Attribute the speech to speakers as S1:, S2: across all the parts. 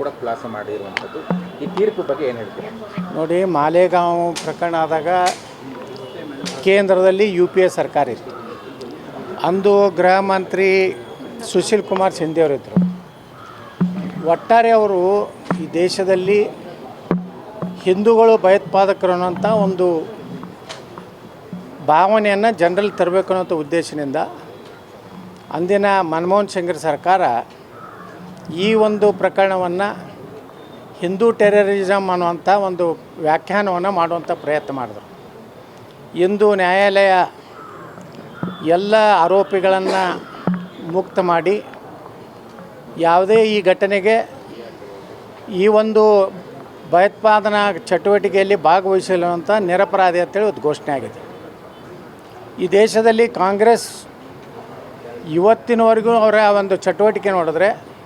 S1: ಕೂಡ ಖುಲಾಸ ಮಾಡಿರುವಂಥದ್ದು. ಈ ತೀರ್ಪು ಬಗ್ಗೆ ಏನು ಹೇಳ್ತೀರಾ?
S2: ನೋಡಿ, ಮಾಲೇಗಾಂವ್ ಪ್ರಕರಣ ಆದಾಗ ಕೇಂದ್ರದಲ್ಲಿ ಯು ಪಿ ಎ ಸರ್ಕಾರ ಇತ್ತು. ಅಂದು ಗೃಹ ಮಂತ್ರಿ ಸುಶೀಲ್ ಕುಮಾರ್ ಶಿಂದೆ ಅವರಿದ್ದರು ಒಟ್ಟಾರೆ ಅವರು ಈ ದೇಶದಲ್ಲಿ ಹಿಂದೂಗಳು ಭಯೋತ್ಪಾದಕರು ಅನ್ನೋಂಥ ಒಂದು ಭಾವನೆಯನ್ನು ಜನರಲ್ಲಿ ತರಬೇಕು ಅನ್ನೋಂಥ ಉದ್ದೇಶದಿಂದ ಅಂದಿನ ಮನಮೋಹನ್ ಸಿಂಗ್ರ ಸರ್ಕಾರ ಈ ಒಂದು ಪ್ರಕರಣವನ್ನು ಹಿಂದೂ ಟೆರರಿಸಮ್ ಅನ್ನುವಂಥ ಒಂದು ವ್ಯಾಖ್ಯಾನವನ್ನು ಮಾಡುವಂಥ ಪ್ರಯತ್ನ ಮಾಡಿದ್ರು. ಇಂದು ನ್ಯಾಯಾಲಯ ಎಲ್ಲ ಆರೋಪಿಗಳನ್ನು ಮುಕ್ತ ಮಾಡಿ ಯಾವುದೇ ಈ ಘಟನೆಗೆ ಈ ಒಂದು ಭಯೋತ್ಪಾದನಾ ಚಟುವಟಿಕೆಯಲ್ಲಿ ಭಾಗವಹಿಸಲಿರುವಂಥ ನಿರಪರಾಧಿ ಅಂತೇಳಿ ಒಂದು ಘೋಷಣೆ ಆಗಿದೆ. ಈ ದೇಶದಲ್ಲಿ ಕಾಂಗ್ರೆಸ್ ಇವತ್ತಿನವರೆಗೂ ಅವರ ಒಂದು ಚಟುವಟಿಕೆ ನೋಡಿದ್ರೆ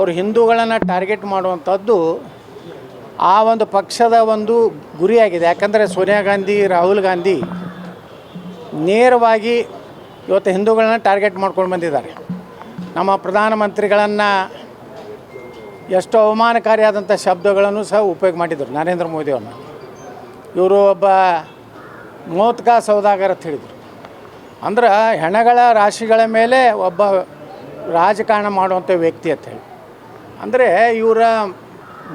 S2: ಅವರು ಹಿಂದೂಗಳನ್ನು ಟಾರ್ಗೆಟ್ ಮಾಡುವಂಥದ್ದು ಆ ಒಂದು ಪಕ್ಷದ ಒಂದು ಗುರಿಯಾಗಿದೆ. ಯಾಕಂದರೆ ಸೋನಿಯಾ ಗಾಂಧಿ, ರಾಹುಲ್ ಗಾಂಧಿ ನೇರವಾಗಿ ಇವತ್ತು ಹಿಂದೂಗಳನ್ನ ಟಾರ್ಗೆಟ್ ಮಾಡ್ಕೊಂಡು ಬಂದಿದ್ದಾರೆ. ನಮ್ಮ ಪ್ರಧಾನಮಂತ್ರಿಗಳನ್ನು ಎಷ್ಟು ಅವಮಾನಕಾರಿಯಾದಂಥ ಶಬ್ದಗಳನ್ನು ಸಹ ಉಪಯೋಗ ಮಾಡಿದರು ನರೇಂದ್ರ ಮೋದಿಯವ್ರನ್ನ ಇವರು ಒಬ್ಬ ಮೋತ್ಕ ಸೌದಾಗರ್ ಅಂತ ಹೇಳಿದರು. ಅಂದ್ರೆ ಹೆಣಗಳ ರಾಶಿಗಳ ಮೇಲೆ ಒಬ್ಬ ರಾಜಕಾರಣ ಮಾಡುವಂಥ ವ್ಯಕ್ತಿ ಅಂತ ಹೇಳಿ. ಅಂದರೆ ಇವರ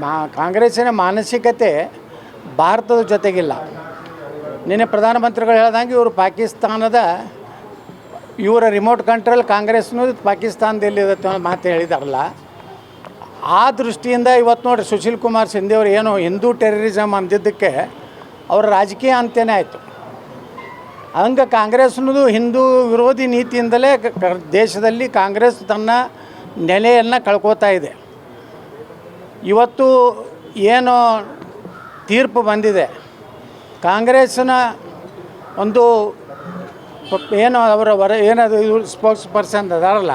S2: ಮಾ ಕಾಂಗ್ರೆಸ್ಸಿನ ಮಾನಸಿಕತೆ ಭಾರತದ ಜೊತೆಗಿಲ್ಲ. ನಿನ್ನೆ ಪ್ರಧಾನಮಂತ್ರಿಗಳು ಹೇಳ್ದಂಗೆ ಇವರು ಪಾಕಿಸ್ತಾನದ ಇವರ ರಿಮೋಟ್ ಕಂಟ್ರೋಲ್ ಕಾಂಗ್ರೆಸ್ನು ಪಾಕಿಸ್ತಾನದಲ್ಲಿದೆ ಅನ್ನೋ ಮಾತು ಹೇಳಿದಾರಲ್ಲ. ಆ ದೃಷ್ಟಿಯಿಂದ ಇವತ್ತು ನೋಡಿರಿ ಸುಶೀಲ್ ಕುಮಾರ್ ಸಿಂಧೆ ಅವರು ಏನು ಹಿಂದೂ ಟೆರರಿಸಮ್ ಅಂದಿದ್ದಕ್ಕೆ ಅವರ ರಾಜಕೀಯ ಅಂತ್ಯನೇ ಆಯಿತು. ಹಂಗೆ ಕಾಂಗ್ರೆಸ್ನದು ಹಿಂದೂ ವಿರೋಧಿ ನೀತಿಯಿಂದಲೇ ದೇಶದಲ್ಲಿ ಕಾಂಗ್ರೆಸ್ ತನ್ನ ನೆಲೆಯನ್ನು ಕಳ್ಕೋತಾ ಇದೆ. ಇವತ್ತು ಏನು ತೀರ್ಪು ಬಂದಿದೆ. ಕಾಂಗ್ರೆಸ್ನ ಒಂದು ಏನು ಅವರ ವರ ಏನದು ಸ್ಪೋಕ್ಸ್ ಪರ್ಸನ್ ಅದಾರಲ್ಲ,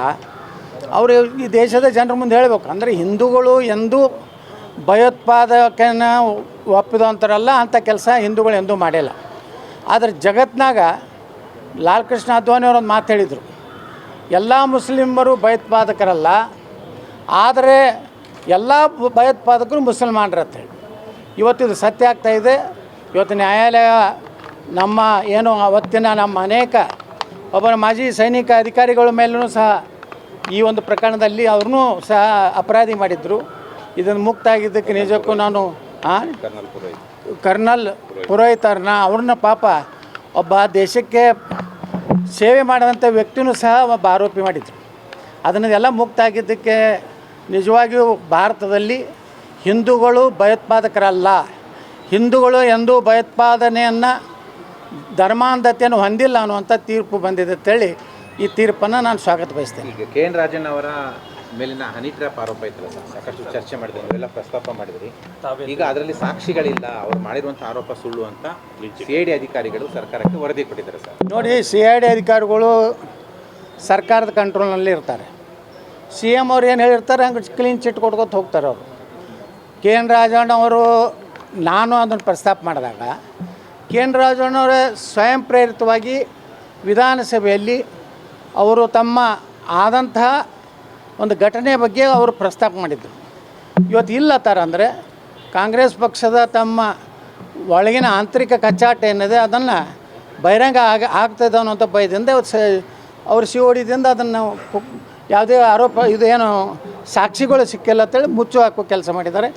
S2: ಅವರು ಈ ದೇಶದ ಜನರ ಮುಂದೆ ಹೇಳಬೇಕು. ಅಂದರೆ ಹಿಂದೂಗಳು ಎಂದೂ ಭಯೋತ್ಪಾದಕನ ಒಪ್ಪಿದಂಥರಲ್ಲ ಅಂಥ ಕೆಲಸ ಹಿಂದೂಗಳು ಎಂದೂ ಮಾಡಿಲ್ಲ. ಆದರೆ ಜಗತ್ನಾಗ ಲಾಲ್ ಕೃಷ್ಣ ಅದ್ವಾನಿ ಅವರು ಒಂದು ಮಾತು ಹೇಳಿದರು. ಎಲ್ಲ ಮುಸ್ಲಿಮರು ಭಯೋತ್ಪಾದಕರಲ್ಲ, ಆದರೆ ಎಲ್ಲ ಭಯೋತ್ಪಾದಕರು ಇವತ್ತು ಇದು ಸತ್ಯ ಆಗ್ತಾ ಇದೆ. ಇವತ್ತು ನ್ಯಾಯಾಲಯ ನಮ್ಮ ಏನು ಅವತ್ತಿನ ನಮ್ಮ ಅನೇಕ ಒಬ್ಬರ ಮಾಜಿ ಸೈನಿಕ ಅಧಿಕಾರಿಗಳ ಮೇಲೂ ಸಹ ಈ ಒಂದು ಪ್ರಕರಣದಲ್ಲಿ ಅವ್ರನ್ನೂ ಸಹ ಅಪರಾಧಿ ಮಾಡಿದರು. ಇದನ್ನು ಮುಕ್ತ ಆಗಿದ್ದಕ್ಕೆ ನಿಜಕ್ಕೂ ನಾನು
S1: ಕರ್ನಲ್ ಪುರೋಹಿತ್.
S2: ಕರ್ನಲ್ ಪುರೋಹಿತರನ್ನ ಅವ್ರನ್ನ ಪಾಪ ಒಬ್ಬ ದೇಶಕ್ಕೆ ಸೇವೆ ಮಾಡಿದಂಥ ವ್ಯಕ್ತಿನೂ ಸಹ ಒಬ್ಬ ಆರೋಪಿ ಮಾಡಿದ್ರು. ಅದನ್ನೆಲ್ಲ ಮುಕ್ತ ಆಗಿದ್ದಕ್ಕೆ ನಿಜವಾಗಿಯೂ ಭಾರತದಲ್ಲಿ ಹಿಂದೂಗಳು ಭಯೋತ್ಪಾದಕರಲ್ಲ. ಹಿಂದೂಗಳು ಎಂದೂ ಭಯೋತ್ಪಾದನೆಯನ್ನು ಧರ್ಮಾಂಧತೆಯನ್ನು ಹೊಂದಿಲ್ಲ ಅನ್ನುವಂಥ ತೀರ್ಪು ಬಂದಿದೆ ಅಂತೇಳಿ ಈ ತೀರ್ಪನ್ನು ನಾನು ಸ್ವಾಗತ ಬಯಸ್ತೇನೆ.
S1: ಈಗ ಕೆ ಎನ್ ರಾಜನ್ ಅವರ ಮೇಲಿನ ಹನಿ ಟ್ರ್ಯಾಪ್ ಆರೋಪ ಇತ್ತಲ್ಲ ಸರ್? ಸಾಕಷ್ಟು ಚರ್ಚೆ ಮಾಡಿದ್ರಿ ನೀವೆಲ್ಲ ಪ್ರಸ್ತಾಪ ಮಾಡಿದ್ರಿ. ಈಗ ಅದರಲ್ಲಿ ಸಾಕ್ಷಿಗಳಿಲ್ಲ ಅವ್ರು ಮಾಡಿರುವಂಥ ಆರೋಪ ಸುಳ್ಳು ಅಂತ ಸಿ ಐ ಡಿ ಅಧಿಕಾರಿಗಳು ಸರ್ಕಾರಕ್ಕೆ ವರದಿ ಕೊಟ್ಟಿದ್ದಾರೆ ಸರ್.
S2: ನೋಡಿ ಸಿ ಐ ಡಿ ಅಧಿಕಾರಿಗಳು ಸರ್ಕಾರದ ಕಂಟ್ರೋಲ್ನಲ್ಲಿ ಇರ್ತಾರೆ. ಸಿ ಎಂ ಅವ್ರು ಏನು ಹೇಳಿರ್ತಾರೆ, ಹಂಗೆ ಕ್ಲೀನ್ ಚಿಟ್ ಕೊಟ್ಕೊತ ಹೋಗ್ತಾರೆ ಅವರು. ಕೆ ಎನ್ ರಾಜಣ್ಣ ಅವರು, ನಾನು ಅದನ್ನು ಪ್ರಸ್ತಾಪ ಮಾಡಿದಾಗ, ಕೆ ಎನ್ ರಾಜಣ್ಣವರೇ ಸ್ವಯಂ ಪ್ರೇರಿತವಾಗಿ ವಿಧಾನಸಭೆಯಲ್ಲಿ ಅವರು ತಮ್ಮ ಆದಂತಹ ಒಂದು ಘಟನೆ ಬಗ್ಗೆ ಅವರು ಪ್ರಸ್ತಾಪ ಮಾಡಿದರು. ಇವತ್ತು ಇಲ್ಲ ಥರ ಅಂದರೆ, ಕಾಂಗ್ರೆಸ್ ಪಕ್ಷದ ತಮ್ಮ ಒಳಗಿನ ಆಂತರಿಕ ಕಚ್ಚಾಟ ಏನಿದೆ, ಅದನ್ನು ಬಹಿರಂಗ ಆಗ ಆಗ್ತದೆ ಅನ್ನೋಂಥ ಭಯದಿಂದ ಅವ್ರು ಸಿ ಅವ್ರ ಸಿ ಓಡಿದಿಂದ ಅದನ್ನು ಯಾವುದೇ ಆರೋಪ ಇದು ಏನು ಸಾಕ್ಷಿಗಳು ಸಿಕ್ಕಿಲ್ಲ ಅಂತೇಳಿ ಮುಚ್ಚು ಹಾಕೋ ಕೆಲಸ ಮಾಡಿದ್ದಾರೆ.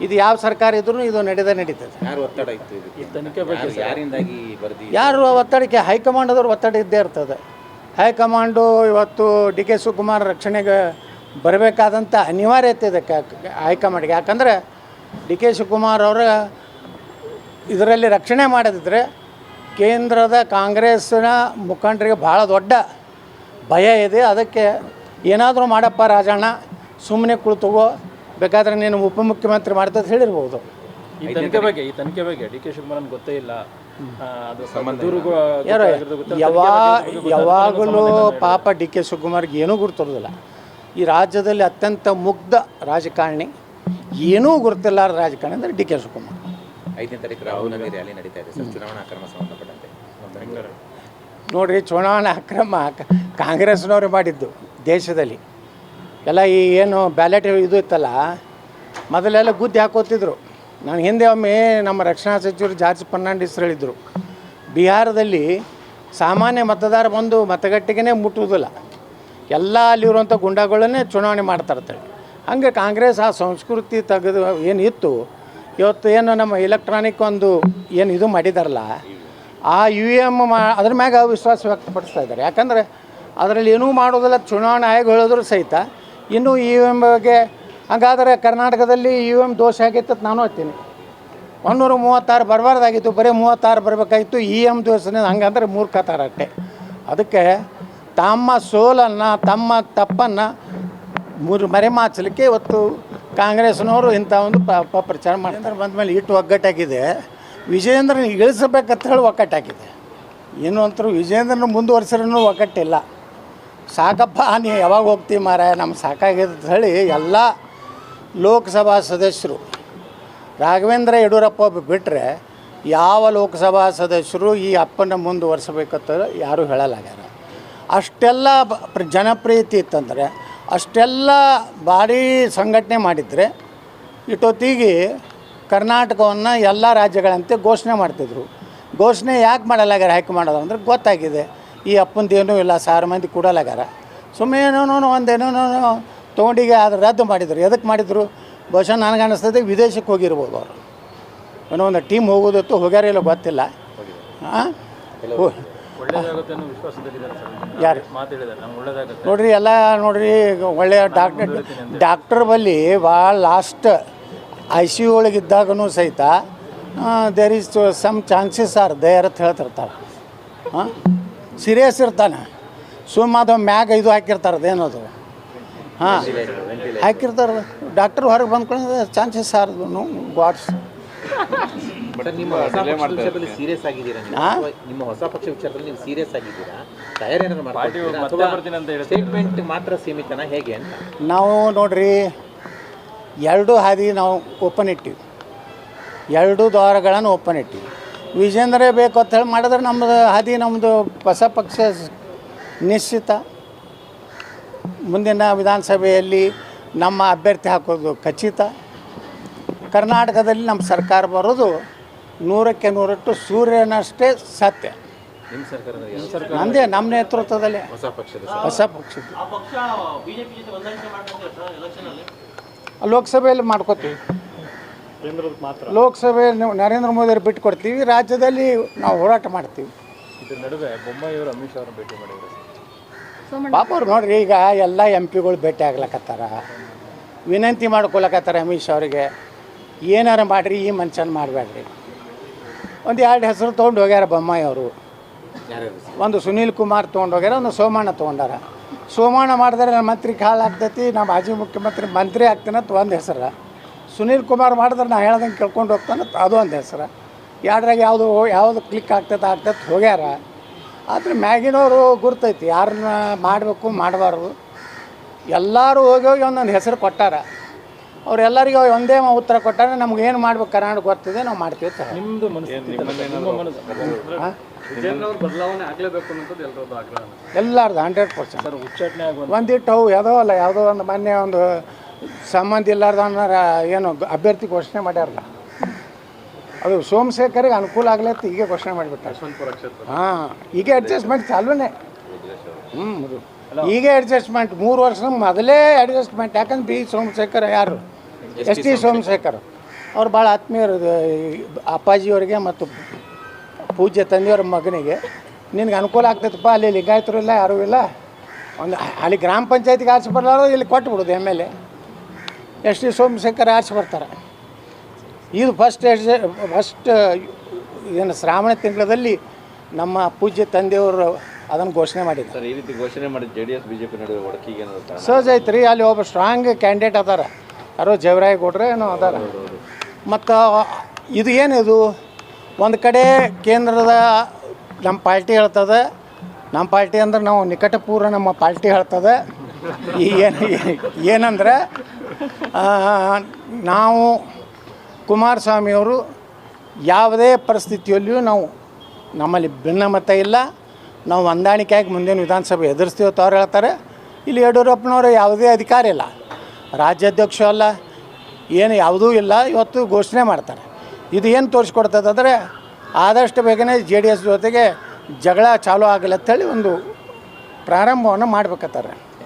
S2: ಇದು ಯಾವ ಸರ್ಕಾರ ಇದ್ರೂ ಇದು ನಡೆದೇ ನಡೀತದೆ.
S1: ಯಾರು ಒತ್ತಡ ಇತ್ತು ಇದಕ್ಕೆ? ಯಾರು- ಯಾರಿಂದಾಗಿ ಈ ವರದಿ?
S2: ಯಾರು ಒತ್ತಡಕ್ಕೆ ಹೈಕಮಾಂಡದವ್ರು ಒತ್ತಡ ಇದ್ದೇ ಇರ್ತದೆ. ಹೈಕಮಾಂಡು ಇವತ್ತು ಡಿ ಕೆ ಶಿವಕುಮಾರ್ ರಕ್ಷಣೆಗೆ ಬರಬೇಕಾದಂಥ ಅನಿವಾರ್ಯತೆ ಇದೆ ಕ- ಕ- ಹೈಕಮಾಂಡ್ಗೆ. ಯಾಕಂದರೆ ಡಿ ಕೆ ಶಿವಕುಮಾರ್ ಅವರ ಇದರಲ್ಲಿ ರಕ್ಷಣೆ ಮಾಡದಿದ್ದರೆ ಕೇಂದ್ರದ ಕಾಂಗ್ರೆಸ್ಸಿನ ಮುಖಂಡರಿಗೆ ಭಾಳ ದೊಡ್ಡ ಭಯ ಇದೆ. ಅದಕ್ಕೆ ಏನಾದರೂ ಮಾಡಪ್ಪ ರಾಜಣ್ಣ ಸುಮ್ಮನೆ ಕುಳಿತುಗೋ ಬೇಕಾದ್ರೆ ನೀನು ಉಪಮುಖ್ಯಮಂತ್ರಿ ಮಾಡ್ತದೆ ಹೇಳಿರ್ಬೋದು.
S3: ಈ ತನಿಖೆ ಬಗ್ಗೆ ಈ ತನಿಖೆ ಬಗ್ಗೆ ಡಿ ಕೆ ಶಿವಕುಮಾರನ್ ಗೊತ್ತೇ ಇಲ್ಲ.
S2: ಯಾರು ಯಾವಾಗಲೂ ಪಾಪ ಡಿ ಕೆ ಶಿವಕುಮಾರ್ಗೆ ಏನೂ ಗುರುತಿರೋದಿಲ್ಲ. ಈ ರಾಜ್ಯದಲ್ಲಿ ಅತ್ಯಂತ ಮುಗ್ಧ ರಾಜಕಾರಣಿ ಏನೂ ಗುರುತಿಲ್ಲ ರಾಜಕಾರಣಿ ಅಂದರೆ ಡಿ ಕೆ ಶಿವಕುಮಾರ್.
S1: ಐದನೇ ತಾರೀಕು ರಾಹುಲ್ ಗಾಂಧಿ ರ್ಯಾಲಿ ನಡೀತಾ ಇದೆ ಸರ್. ಚುನಾವಣಾ ಅಕ್ರಮ ಸಂಬಂಧಪಟ್ಟಂತೆ.
S2: ನೋಡಿರಿ, ಚುನಾವಣಾ ಅಕ್ರಮ ಕಾಂಗ್ರೆಸ್ನವರು ಮಾಡಿದ್ದು ದೇಶದಲ್ಲಿ. ಎಲ್ಲ ಈ ಏನು ಬ್ಯಾಲೆಟ್ ಇದು ಇತ್ತಲ್ಲ, ಮೊದಲೆಲ್ಲ ಗುದ್ದಿ ಹಾಕೋತಿದ್ರು. ನಾನು ಹಿಂದೆ ಒಮ್ಮೆ ನಮ್ಮ ರಕ್ಷಣಾ ಸಚಿವರು ಜಾರ್ಜ್ ಫರ್ನಾಂಡಿಸ್ ಹೇಳಿದರು, ಬಿಹಾರದಲ್ಲಿ ಸಾಮಾನ್ಯ ಮತದಾರ ಬಂದು ಮತಗಟ್ಟೆಗೆ ಮುಟ್ಟುವುದಿಲ್ಲ. ಎಲ್ಲ ಅಲ್ಲಿರುವಂಥ ಗುಂಡಾಗಳನ್ನೇ ಚುನಾವಣೆ ಮಾಡ್ತಾರತ್ತೇಳಿ ಹಂಗೆ ಕಾಂಗ್ರೆಸ್ ಆ ಸಂಸ್ಕೃತಿ ತೆಗೆದು ಏನು ಇತ್ತು ಇವತ್ತು ಏನು ನಮ್ಮ ಎಲೆಕ್ಟ್ರಾನಿಕ್ ಒಂದು ಏನು ಇದು ಮಾಡಿದಾರಲ್ಲ ಆ ಯು ಎಂ ಮಾ, ಅದ್ರ ಮ್ಯಾಗ ವಿಶ್ವಾಸ ವ್ಯಕ್ತಪಡಿಸ್ತಾ ಇದ್ದಾರೆ. ಯಾಕಂದರೆ ಅದರಲ್ಲಿ ಏನೂ ಮಾಡೋದಿಲ್ಲ, ಚುನಾವಣಾ ಆಯೋಗ ಹೇಳಿದ್ರು ಸಹಿತ. ಇನ್ನೂ ಇ ಎಂ ಬಗ್ಗೆ, ಹಾಗಾದರೆ ಕರ್ನಾಟಕದಲ್ಲಿ ಯು ಎಂ ದೋಷ ಆಗಿತ್ತು ನಾನು ಹೇಳ್ತೀನಿ. ಒಂದೂರು ಮೂವತ್ತಾರು ಬರಬಾರ್ದಾಗಿತ್ತು, ಬರೀ ಮೂವತ್ತಾರು ಬರಬೇಕಾಗಿತ್ತು, ಇ ಎಂ ದೋಷನೇ ಹಂಗಂದ್ರೆ ಮೂರ್ಖತಾರ ಅಷ್ಟೇ. ಅದಕ್ಕೆ ತಮ್ಮ ಸೋಲನ್ನು, ತಮ್ಮ ತಪ್ಪನ್ನು ಮುರು ಮರೆಮಾಚಲಿಕ್ಕೆ ಇವತ್ತು ಕಾಂಗ್ರೆಸ್ನವರು ಇಂಥ ಒಂದು ಪ- ಪ್ರಚಾರ ಮಾಡ್ತಾರೆ. ಬಂದ ಮೇಲೆ ಇಟ್ಟು ಒಗ್ಗಟ್ಟಾಗಿದೆ. ವಿಜಯೇಂದ್ರನ ಇಳಿಸಬೇಕಂತ ಹೇಳಿ ಒಗ್ಗಟ್ಟಾಗಿದೆ ಏನು ಅಂತರೂ ವಿಜಯೇಂದ್ರನ ಮುಂದುವರ್ಸಿರೂ ಒಕ್ಕಟ್ಟಿಲ್ಲ. ಸಾಕಪ್ಪ, ನೀ ಯಾವಾಗ ಹೋಗ್ತೀವಿ ಮಾರ ನಮ್ಗೆ ಸಾಕಾಗಿದೆ ಅಂತ ಹೇಳಿ ಎಲ್ಲ ಲೋಕಸಭಾ ಸದಸ್ಯರು, ರಾಘವೇಂದ್ರ ಯಡಿಯೂರಪ್ಪ ಬಿಟ್ಟರೆ ಯಾವ ಲೋಕಸಭಾ ಸದಸ್ಯರು ಈ ಅಪ್ಪನ ಮುಂದುವರೆಸಬೇಕಂತ ಯಾರೂ ಹೇಳಲಾಗ್ಯಾರ. ಅಷ್ಟೆಲ್ಲ ಜನಪ್ರಿಯತೆ ಇತ್ತಂದರೆ, ಅಷ್ಟೆಲ್ಲ ಭಾರಿ ಸಂಘಟನೆ ಮಾಡಿದರೆ, ಇಷ್ಟೊತ್ತಿಗೆ ಕರ್ನಾಟಕವನ್ನು ಎಲ್ಲ ರಾಜ್ಯಗಳಂತೆ ಘೋಷಣೆ ಮಾಡ್ತಿದ್ರು. ಘೋಷಣೆ ಯಾಕೆ ಮಾಡಲಾಗ್ಯಾರ ಹೈಕ್ ಮಾಡೋದು ಅಂದ್ರೆ ಗೊತ್ತಾಗಿದೆ. ಈ ಅಪ್ಪಂದೇನೂ ಇಲ್ಲ ಸಾವಿರ ಮಂದಿ ಕೊಡಲಾಗ್ಯಾರ. ಸುಮ್ಮನೆ ಏನೋ ಒಂದೇನೋ ತೊಗೊಂಡಿಗೆ ಅದು ರದ್ದು ಮಾಡಿದರು. ಎದಕ್ಕೆ ಮಾಡಿದರು? ಬಹುಶಃ ನನಗೆ ಅನ್ನಿಸ್ತದೆ ವಿದೇಶಕ್ಕೆ ಹೋಗಿರ್ಬೋದು ಅವರು. ಏನೋ ಒಂದು ಟೀಮ್ ಹೋಗೋದತ್ತು ಹೋಗ್ಯಾರ ಇಲ್ಲ ಗೊತ್ತಿಲ್ಲ. ಹಾಂ. ಯಾರು? ನೋಡಿರಿ ಎಲ್ಲ ನೋಡ್ರಿ ಒಳ್ಳೆಯ ಡಾಕ್ಟರ್ ಡಾಕ್ಟರ್ ಬಲ್ಲಿ ಭಾಳ ಲಾಸ್ಟ್ ಐ ಸಿ ಯು ಒಳಗಿದ್ದಾಗೂ ಸಹಿತ there is some chances are there ಅಂತ ಹೇಳ್ತಿರ್ತಾರೆ ಹಾಂ ಸೀರಿಯಸ್ ಇರ್ತಾನೆ. ಸುಮ್ಮ ಅದು ಮ್ಯಾಗ ಇದು ಹಾಕಿರ್ತಾರೆ ಅದೇನದು. ಹಾಂ ಹಾಕಿರ್ತಾರೆ. ಡಾಕ್ಟರ್ ಹೊರಗೆ ಬಂದ್ಕೊಂಡು chances are no gods
S1: serious ಆಗಿದ್ದೀರಾ? ನೀವು?
S2: ಹಾ?
S1: ಅಥವಾ ನಿಮ್ಮ ಹೊಸ ಪಕ್ಷ ವಿಚಾರದಲ್ಲಿ ನೀವು ಸೀರಿಯಸ್ ಆಗಿದ್ದೀರಾ? ತಯಾರೇನಾದ್ರು
S3: ಪಾರ್ಟಿ ಮತ್ತೆ
S1: ಮಾಡ್ಕೊಳ್ತೀರಾ
S3: ಅಂತ ಹೇಳ್ತಾರೆ
S1: ಸ್ಟೇಟ್ಮೆಂಟ್ ಮಾತ್ರ ಸೀಮಿತನ? ಹೇಗೆ ಅಂತ?
S2: ನಾವು ನೋಡ್ರಿ ಎರಡು ಹಾದಿ ನಾವು ಓಪನ್ ಇಟ್ಟಿವಿ. ಎರಡೂ ದ್ವಾರಗಳನ್ನು ಓಪನ್ ಇಟ್ಟಿವಿ. ವಿಜೇಂದ್ರ ಬೇಕು ಅಂತ ಹೇಳಿ ಮಾಡಿದ್ರೆ ನಮ್ಮದು ಹಾದಿ ನಮ್ಮದು ಹೊಸ ಪಕ್ಷ ನಿಶ್ಚಿತ. ಮುಂದಿನ ವಿಧಾನಸಭೆಯಲ್ಲಿ ನಮ್ಮ ಅಭ್ಯರ್ಥಿ ಹಾಕೋದು ಖಚಿತ. ಕರ್ನಾಟಕದಲ್ಲಿ ನಮ್ಮ ಸರ್ಕಾರ ಬರೋದು ನೂರಕ್ಕೆ ನೂರಟ್ಟು ಸೂರ್ಯನಷ್ಟೇ ಸತ್ಯ. ನಂದೇ ನಮ್ಮ ನೇತೃತ್ವದಲ್ಲಿ.
S1: ಹೊಸ ಪಕ್ಷದ
S2: ಹೊಸ ಲೋಕಸಭೆಯಲ್ಲಿ ಮಾಡ್ಕೋತೀವಿ. ಲೋಕಸಭೆ ನರೇಂದ್ರ ಮೋದಿ ಅವ್ರು ಬಿಟ್ಟು ಕೊಡ್ತೀವಿ ರಾಜ್ಯದಲ್ಲಿ ನಾವು ಹೋರಾಟ ಮಾಡ್ತೀವಿ. ಪಾಪ ಅವ್ರು ನೋಡ್ರಿ ಈಗ ಎಲ್ಲ ಎಂ ಪಿಗಳು ಭೇಟಿ ಆಗ್ಲಕತ್ತಾರ. ವಿನಂತಿ ಮಾಡ್ಕೊಳಕತ್ತಾರ ಅಮಿತ್ ಶಾ ಅವರಿಗೆ. ಏನಾರ ಮಾಡಿರಿ ಈ ಮನುಷ್ಯನ ಮಾಡಬೇಡ್ರಿ ಒಂದು ಎರಡು ಹೆಸರು ತೊಗೊಂಡು ಹೋಗ್ಯಾರ ಬೊಮ್ಮಾಯಿ ಅವರು. ಒಂದು ಸುನೀಲ್ ಕುಮಾರ್ ತೊಗೊಂಡು ಹೋಗ್ಯಾರ ಒಂದು ಸೋಮಣ್ಣ ತೊಗೊಂಡಾರ. ಸೋಮಣ್ಣ ಮಾಡಿದ್ರೆ, ನಮ್ಮ ಮಂತ್ರಿ ಕಾಳು ಆಗ್ತೈತಿ, ನಮ್ಮ ಮಾಜಿ ಮುಖ್ಯಮಂತ್ರಿ ಮಂತ್ರಿ ಆಗ್ತಾನಂತ ಒಂದು ಹೆಸರು. ಸುನೀಲ್ ಕುಮಾರ್ ಮಾಡಿದ್ರೆ, ನಾ ಹೇಳ್ದಂಗೆ ಕೇಳ್ಕೊಂಡು ಹೋಗ್ತಾನೆ ಅದು ಒಂದು ಹೆಸರು. ಎರಡ್ರಾಗ ಯಾವುದು ಯಾವುದು ಕ್ಲಿಕ್ ಆಗ್ತೈತೆ ಆಗ್ತೈತೆ ಹೋಗ್ಯಾರ. ಆದರೆ ಮ್ಯಾಗಿನವರು ಗುರ್ತೈತಿ ಯಾರನ್ನ ಮಾಡಬೇಕು, ಮಾಡಬಾರ್ದು. ಎಲ್ಲರೂ ಹೋಗಿ ಹೋಗಿ ಒಂದೊಂದು ಹೆಸರು ಕೊಟ್ಟಾರ. ಅವರೆಲ್ಲರಿಗೂ ಒಂದೇ ಉತ್ತರ ಕೊಟ್ಟಾರೆ ನಮ್ಗೆ ಏನು ಮಾಡ್ಬೇಕು ಕರ್ನಾಟಕ ಗೊತ್ತಿದೆ ನಾವು ಮಾಡ್ತೀವಿ ಅಂತ.
S3: ನಿಮ್ಮದು
S2: ಎಲ್ಲರದು ಹಂಡ್ರೆಡ್ ಪರ್ಸೆಂಟ್ ಒಂದಿಟ್ಟು ಅವು ಯಾವುದೋ ಅಲ್ಲ ಯಾವುದೋ ಒಂದು ಮೊನ್ನೆ ಒಂದು ಸಂಬಂಧ ಇಲ್ಲಾರ್ದವನ್ನ ಏನು ಅಭ್ಯರ್ಥಿ ಘೋಷಣೆ ಮಾಡ್ಯಾರಲ್ಲ. ಅದು ಸೋಮಶೇಖರಿಗೆ ಅನುಕೂಲ ಆಗ್ಲತ್ತ ಈಗ ಘೋಷಣೆ
S3: ಕ್ಷೇತ್ರ.
S2: ಹಾಂ ಈಗ ಅಡ್ಜಸ್ಟ್ಮೆಂಟ್ ಚಾಲೂನೇ. ಹ್ಞೂ ಈಗ ಅಡ್ಜಸ್ಟ್ಮೆಂಟ್ ಮೂರು ವರ್ಷ ಮೊದಲೇ ಅಡ್ಜಸ್ಟ್ಮೆಂಟ್ ಯಾಕಂದ್ರೆ ಬಿ. ಸೋಮಶೇಖರ್ ಯಾರು? S T Somashekar. ಅವ್ರು ಭಾಳ ಆತ್ಮೀಯರು ಅಪ್ಪಾಜಿಯವ್ರಿಗೆ ಮತ್ತು ಪೂಜ್ಯ ತಂದೆಯವ್ರ ಮಗನಿಗೆ. ನಿನಗೆ ಅನುಕೂಲ ಆಗ್ತೈತಪ್ಪ ಅಲ್ಲಿ ಲಿಂಗಾಯತರು ಇಲ್ಲ ಯಾರೂ ಇಲ್ಲ. ಒಂದು ಅಲ್ಲಿ ಗ್ರಾಮ ಪಂಚಾಯತಿಗೆ ಆರಿಸಿ ಬರಲಾರ ಇಲ್ಲಿ ಕೊಟ್ಬಿಡೋದು M L A S T Somashekar ಆರಿಸಿ ಬರ್ತಾರೆ. ಇದು ಫಸ್ಟ್ ಫಸ್ಟ್ ಏನು ಶ್ರಾವಣ ತಿಂಗಳಲ್ಲಿ ನಮ್ಮ ಪೂಜ್ಯ ತಂದೆಯವರು ಅದನ್ನು ಘೋಷಣೆ ಮಾಡಿದ್ದಾರೆ.
S4: ಸರ್ ಈ ರೀತಿ ಘೋಷಣೆ ಮಾಡಿದ ಜೆ ಡಿ ಎಸ್ ಬಿಜೆಪಿ ನಡುವೆ
S2: ಸಹಜ ಐತ್ರಿ ಅಲ್ಲಿ ಒಬ್ಬ ಸ್ಟ್ರಾಂಗ್ ಕ್ಯಾಂಡಿಡೇಟ್ ಅದಾರ. ಯಾರೋ ಜವರಾಯ ಗೌಡ್ರೆ ಏನೋ ಅದಾರ. ಮತ್ತು ಇದು ಏನಿದು ಒಂದು ಕಡೆ ಕೇಂದ್ರದ ನಮ್ಮ ಪಾರ್ಟಿ ಹೇಳ್ತದೆ. ನಮ್ಮ ಪಾರ್ಟಿ ಅಂದ್ರೆ ನಾವು ನಿಕಟಪೂರ್ವ ನಮ್ಮ ಪಾರ್ಟಿ ಹೇಳ್ತದೆ. ಈ ಏನು ಏನಂದ್ರೆ ನಾವು ಕುಮಾರಸ್ವಾಮಿಯವರು ಯಾವುದೇ ಪರಿಸ್ಥಿತಿಯಲ್ಲಿಯೂ ನಾವು ನಮ್ಮಲ್ಲಿ ಭಿನ್ನಮತ ಇಲ್ಲ. ನಾವು ಹೊಂದಾಣಿಕೆಯಾಗಿ ಮುಂದಿನ ವಿಧಾನಸಭೆ ಎದುರಿಸ್ತೀವಿ ಅಂತ ಅವ್ರು ಹೇಳ್ತಾರೆ. ಇಲ್ಲಿ ಯಡಿಯೂರಪ್ಪನವರು ಯಾವುದೇ ಅಧಿಕಾರ ಇಲ್ಲ. ರಾಜ್ಯಾಧ್ಯಕ್ಷ ಅಲ್ಲ, ಏನು ಯಾವುದೂ ಇಲ್ಲ, ಇವತ್ತು ಘೋಷಣೆ ಮಾಡ್ತಾರೆ. ಇದು ಏನು ತೋರಿಸ್ಕೊಡ್ತದೆ ಅಂದರೆ ಆದಷ್ಟು ಬೇಗನೆ ಜೆ ಡಿ ಎಸ್ ಜೊತೆಗೆ ಜಗಳ ಚಾಲೂ ಆಗಲ್ಲ ಅಂತೇಳಿ ಒಂದು ಪ್ರಾರಂಭವನ್ನು ಮಾಡ್ಬೇಕತ್ತಾರೆ